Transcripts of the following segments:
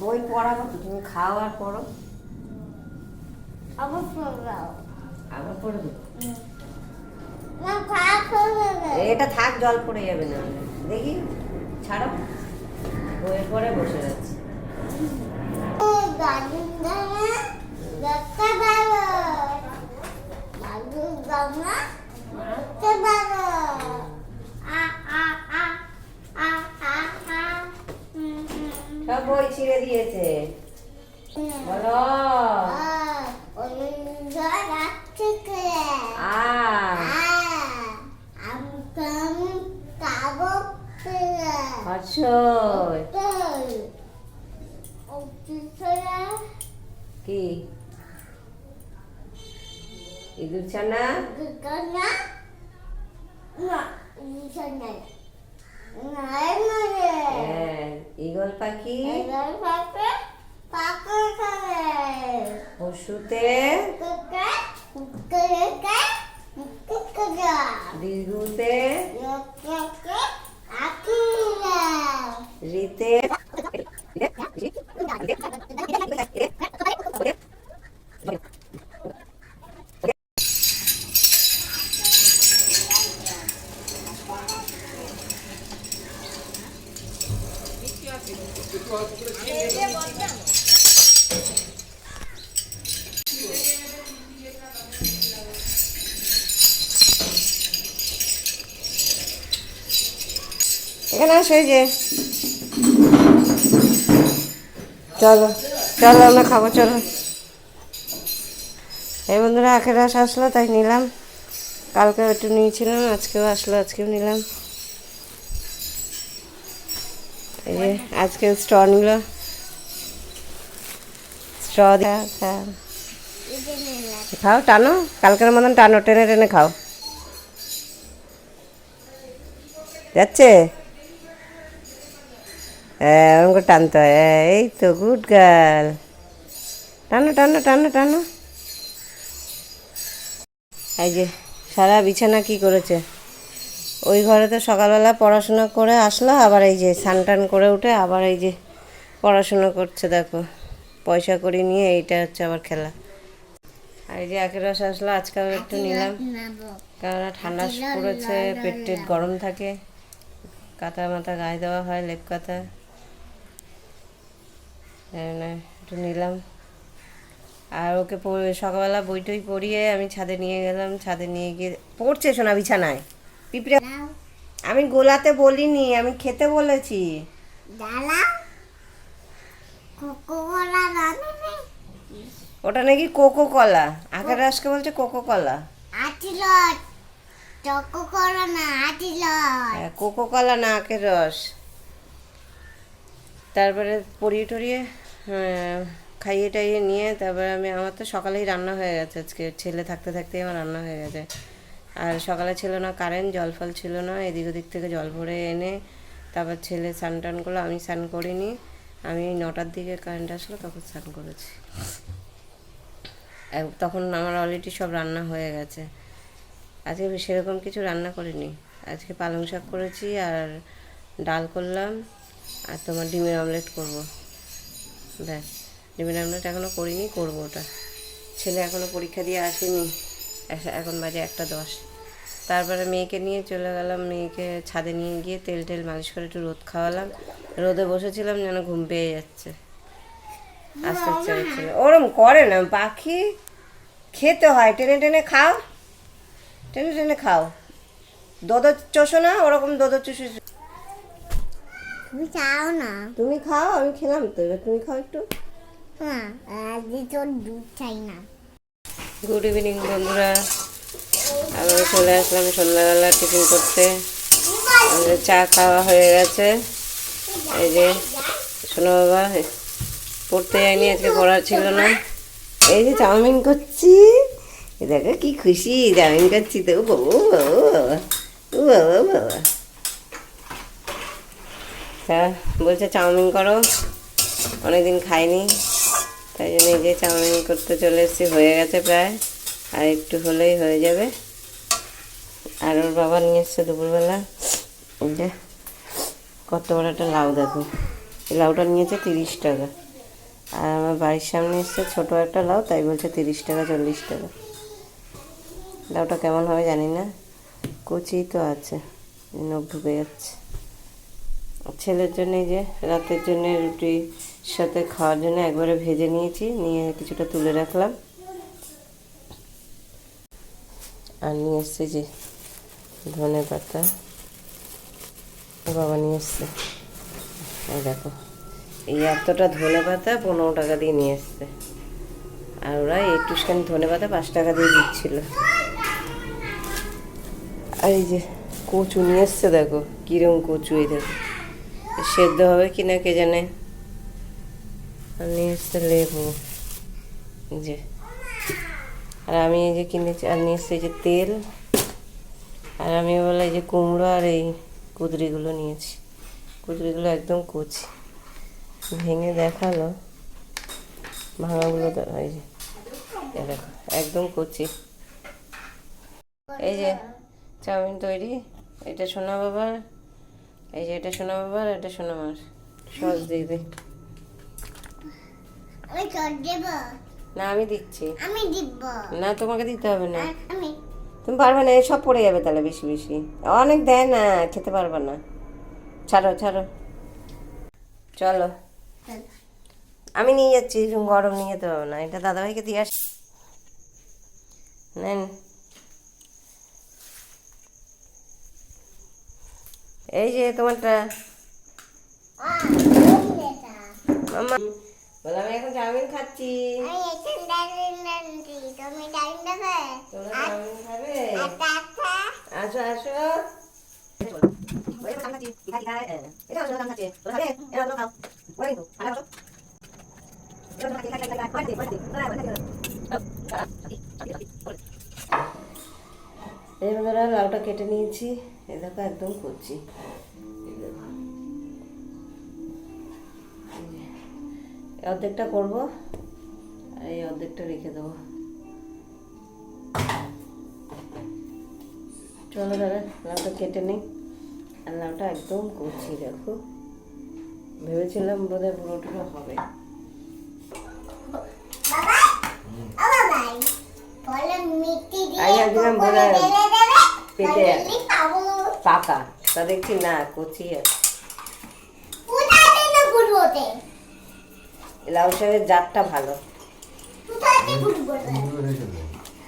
বই পড়াবো তো তুমি খাও আর পড়ো। আবার পড়াও। আবার পড়বে? এটা থাক জল পড়ে যাবে না। দেখি ছাড়ো। বইয়ের পরে বসে যাচ্ছে। গাজন সব বই ছিঁড়ে দিয়েছে। বলো। ওই যারা ঠিক আ আমি কাম কাবো অছয় কি ইঁদুর ছানা হ্যাঁ ইগল পাখি? পশুতে? দীর্ঘতে এখানে আসো যে। চলো চলো, আমরা খাব, চলো। এই বন্ধুরা, আখের আসলো, তাই নিলাম। কালকে একটু নিয়েছিলাম, আজকেও আসলো, আজকেও নিলাম। এই যে আজকে স্ট্র খাও। টানো কালকের মতন টানো টেনে টেনে খাও। যাচ্ছে? হ্যাঁ ওরকম করে টানতে হয়। হ্যাঁ, এই তো গুড গার্ল টানো টানো টানো টানো। এই যে সারা বিছানা কি করেছে? ওই ঘরে তো সকালবেলা পড়াশোনা করে আসলো আবার এই যে স্নান টান করে উঠে আবার এই যে পড়াশোনা করছে দেখো। পয়সা করে নিয়ে এইটা হচ্ছে আবার খেলা। আর এই যে একের রস আসলো আজকে আবার একটু নিলাম। কেননা ঠান্ডা পড়েছে পেট টেট গরম থাকে। কাঁথা মাথা গায়ে দেওয়া হয় লেপ জন্য একটু নিলাম। আর ওকে সকালবেলা বই টই পড়িয়ে আমি ছাদে নিয়ে গেলাম। ছাদে নিয়ে গিয়ে পড়ছে সোনা বিছানায়। পিঁপড়ে আমি গোলাতে বলিনি আমি খেতে বলেছি। ওটা নাকি কোকো কলা আখের রসকে বলছে কোকো কলা হ্যাঁ কোকো কলা না আখের রস। তারপরে পরিয়ে টরিয়ে খাইয়ে টাইয়ে নিয়ে তারপরে আমি আমার তো সকালেই রান্না হয়ে গেছে আজকে। ছেলে থাকতে থাকতেই আমার রান্না হয়ে গেছে। আর সকালে ছিল না কারেন্ট জল ফল ছিল না, এদিক ওদিক থেকে জল ভরে এনে তারপর ছেলে স্নান টান করল, আমি স্নান করিনি। আমি নটার দিকে কারেন্ট আসলো, তখন স্নান করেছি। তখন আমার অলরেডি সব রান্না হয়ে গেছে। আজকে সেরকম কিছু রান্না করিনি। আজকে পালং শাক করেছি আর ডাল করলাম আর তোমার ডিমের অমলেট করব। ব্যাস, ডিমের অমলেট এখনও করিনি, করব ওটা। ছেলে এখনও পরীক্ষা দিয়ে আসেনি। এখন বাজে একটা দশ। তারপরে মেয়েকে নিয়ে চলে গেলাম মেয়েকে ছাদে নিয়ে গিয়ে তেল টেল মালিশ করে একটু রোদ খাওয়ালাম। রোদে বসেছিলাম যেন ঘুম পেয়ে যাচ্ছে। আস্তে আস্তে হচ্ছিল ওরম করে না পাখি খেতে হয়। টেনে টেনে খাও। টেনে টেনে খাও। দোদো চষো না ওরকম দোদো চষে তুমি চাও না? তুমি খাও আমি খেলাম তো। এবার তুমি খাও একটু। হ্যাঁ আজ তোর দুধ চাই না। গুড ইভিনিং বন্ধুরা। আমরা চলে আসলাম সন্ধ্যাবেলা টিফিন করতে। আমাদের চা খাওয়া হয়ে গেছে। এই যে শোনো বাবা পড়তে যায়নি আজকে পড়ার ছিল না। এই যে চাউমিন করছি। দেখো কি খুশি চাউমিন করছি তো। বাবা, বাবা, বাবা, বলছে চাউমিন করো। অনেকদিন খাইনি। তাই জন্য এই যে চাউমিন করতে চলে এসেছি, হয়ে গেছে প্রায়। আর একটু হলেই হয়ে যাবে। আর ওর বাবা নিয়ে এসছে দুপুরবেলা। যে, কত বড় একটা লাউ দেখো। এই লাউটা নিয়েছে তিরিশ টাকা। আর আমার বাড়ির সামনে এসছে ছোটো একটা লাউ, তাই বলছে তিরিশ টাকা, চল্লিশ টাকা। লাউটা কেমন হবে জানি না। কচি তো আছে, নখ ঢুকে যাচ্ছে। ছেলের জন্য যে, রাতের জন্য রুটির সাথে খাওয়ার জন্য একবারে ভেজে নিয়েছি, নিয়ে কিছুটা তুলে রাখলাম। আর নিয়ে এসছে যে ধনে পাতা। বাবা নিয়ে এসছে। দেখো, এই এতটা ধনে পাতা পনেরো টাকা দিয়ে নিয়ে এসছে। আর ওরা একটুখানি ধনে পাতা পাঁচ টাকা দিয়ে দিচ্ছিল। আর এই যে কচু নিয়ে এসছে দেখো, কিরম কচু এই দেখো। সেদ্ধ হবে কি না কে জানে? আর নিয়ে লেবু। যে। আর আমি এই যে কিনেছি, আর নিয়ে এসছি যে তেল। আর আমি বলে যে কুমড়ো আর এই কুদরিগুলো নিয়েছি। কুদরিগুলো একদম কচি। ভেঙে দেখাল। ভাঙাগুলো এই যে দেখো, একদম কচি। এই যে, চাউমিন তৈরি। এটা সোনা বাবার। এই যে এটা সোনা বাবার, এটা সোনা মার। সস দিয়ে দে আমি চট দেব। না আমি দিচ্ছি। আমি দিব। না তোমাকে দিতে হবে না। আমি। তুমি পারবে না সব পড়ে যাবে তাহলে বেশি বেশি। অনেক দেয় না খেতে পারবে না। ছাড়ো ছাড়ো। চলো। আমি নিয়ে যাচ্ছি গরম নিয়ে যেতে পারব না। এটা দাদাভাইকে দিয়ে আস নেন। এই যে তোমারটা মামা বলে আমি এখন চাউমিন খাচ্ছি। আমি এখন ডালিম ডালছি তুমি ডালিম দেবে? তোমরা চাউমিন খাবে? আসো আসো। এই বন্ধুরা লাউটা কেটে নিয়েছি। এ দেখো একদম করছি। অর্ধেকটা করব, আর এই অর্ধেকটা রেখে দেবো। চলো দাদা, লাউটা কেটে নিই। আর লাউটা একদম করছি, দেখো। ভেবেছিলাম বোধহয় পুরোটা হবে। পাকা তা দেখছি না কচি আছে লাউ শাকের জাতটা ভালো।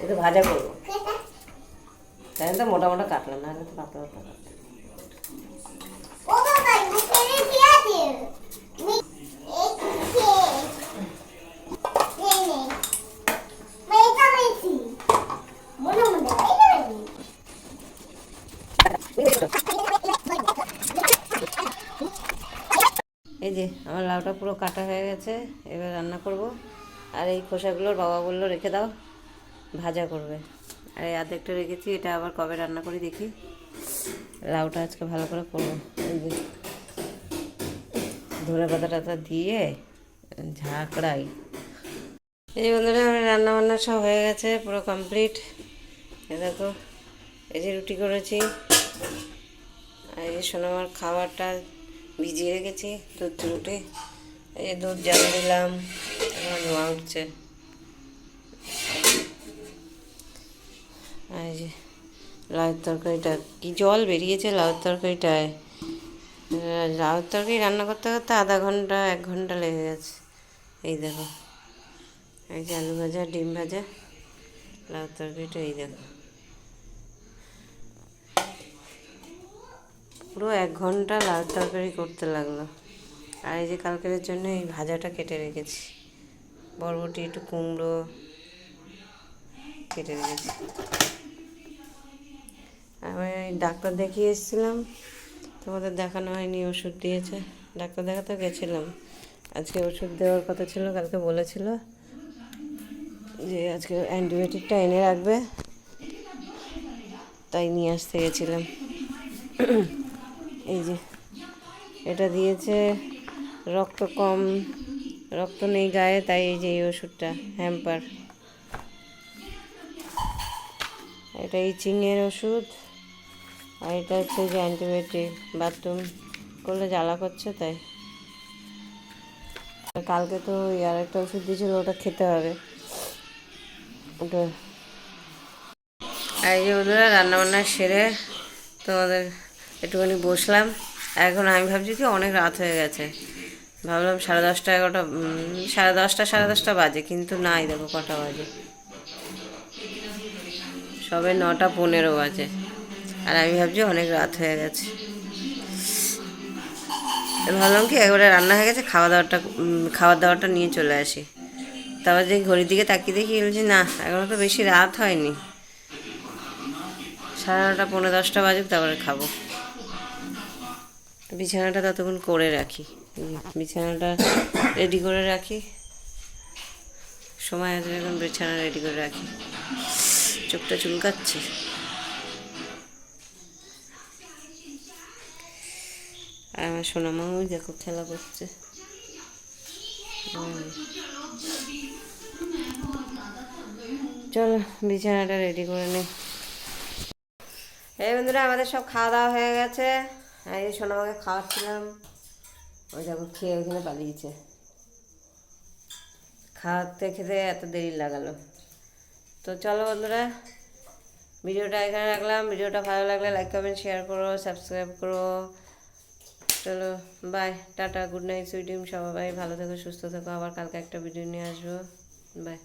এটা ভাজা করব। তাই তো মোটা মোটা কাটলাম না তো পাতলা পাতলা কাটতাম। ও বাবাই মুখে কি আছে মি এই কে এই নে মেয়েটা মেয়েছি মনে মনে এইটা মেয়েছি এই যে আমার লাউটা পুরো কাটা হয়ে গেছে, এবার রান্না করব। আর এই খোসাগুলোর বাবা বলল রেখে দাও, ভাজা করবে। আর এই আধেকটা রেখেছি, এটা আবার কবে রান্না করি দেখি। লাউটা আজকে ভালো করে করব। এই যে ধনে পাতা টাতা দিয়ে ঝাঁকড়াই। এই বন্ধুরা, আমার রান্না বান্না সব হয়ে গেছে, পুরো কমপ্লিট। এ দেখো, এই যে রুটি করেছি। আর এই সোনামার খাবারটা ভিজিয়ে রেখেছি দুধ রুটি এই দুধ জাল দিলাম এখন ধোঁয়া উঠছে এই যে তরকারিটা কি জল বেরিয়েছে লাউয়ের তরকারিটায়? আহ, লাউয়ের তরকারি রান্না করতে করতে আধা ঘণ্টা এক ঘণ্টা লেগে গেছে। এই দেখো এই যে আলু ভাজা ডিম ভাজা লাউয়ের তরকারিটা এই দেখো। পুরো এক ঘণ্টা লাল তরকারি করতে লাগল। আর এই যে কালকের জন্য এই ভাজাটা কেটে রেখেছি। বরবটি, একটু কুমড়ো কেটে রেখেছি। আমি ডাক্তার দেখিয়ে এসেছিলাম, তোমাদের দেখানো হয়নি, ওষুধ দিয়েছে। ডাক্তার দেখাতে গেছিলাম। আজকে ওষুধ দেওয়ার কথা ছিল, কালকে বলেছিল যে আজকে অ্যান্টিবায়োটিকটা এনে রাখবে। তাই নিয়ে আসতে গেছিলাম। এই যে এটা দিয়েছে রক্ত কম, রক্ত নেই গায়ে, তাই এই যে এই ওষুধটা হ্যাম্পার এটা ইচিংয়ের ওষুধ, আর এটা হচ্ছে যে অ্যান্টিবায়োটিক বাথরুম করলে জ্বালা করছে তাই। কালকে তো আর একটা ওষুধ দিয়েছিল, ওটা খেতে হবে। ওটা। এই যে বন্ধুরা, রান্নাবান্না সেরে তোমাদের একটুখানি বসলাম। এখন আমি ভাবছি কি, অনেক রাত হয়ে গেছে। ভাবলাম সাড়ে দশটা এগারোটা সাড়ে দশটা সাড়ে দশটা বাজে কিন্তু নাই দেখো কটা বাজে। সবে নটা পনেরো বাজে আর আমি ভাবছি অনেক রাত হয়ে গেছে। ভাবলাম কি একবারে রান্না হয়ে গেছে খাওয়া দাওয়াটা উম, খাওয়ার দাওয়াটা নিয়ে চলে আসি। তারপর যে ঘড়ির দিকে তাকিয়ে দেখি বলছি না এখনও তো বেশি রাত হয়নি। সাড়ে নটা পনেরো দশটা বাজুক তারপরে খাব। বিছানাটা ততক্ষণ করে রাখি। বিছানাটা রেডি করে রাখি। সময় আছে এখন বিছানা রেডি করে রাখি। চোখটা চুলকাচ্ছে। আর আমার সোনামাও দেখো খেলা করছে। চলো, বিছানাটা রেডি করে নে এই বন্ধুরা, আমাদের সব খাওয়া দাওয়া হয়ে গেছে। এই সোনামাকে খাওয়াচ্ছিলাম। ওই দেখো খেয়ে ওইখানে পালিয়েছে। খাওয়াতে খেতে এত দেরি লাগালো। তো চলো বন্ধুরা, ভিডিওটা এখানে রাখলাম। ভিডিওটা ভালো লাগলে লাইক কমেন্ট শেয়ার করো সাবস্ক্রাইব করো। চলো bye tata good night sweet dreams সবাই ভালো থেকো, সুস্থ থেকো। আবার কালকে একটা ভিডিও নিয়ে আসব। বাই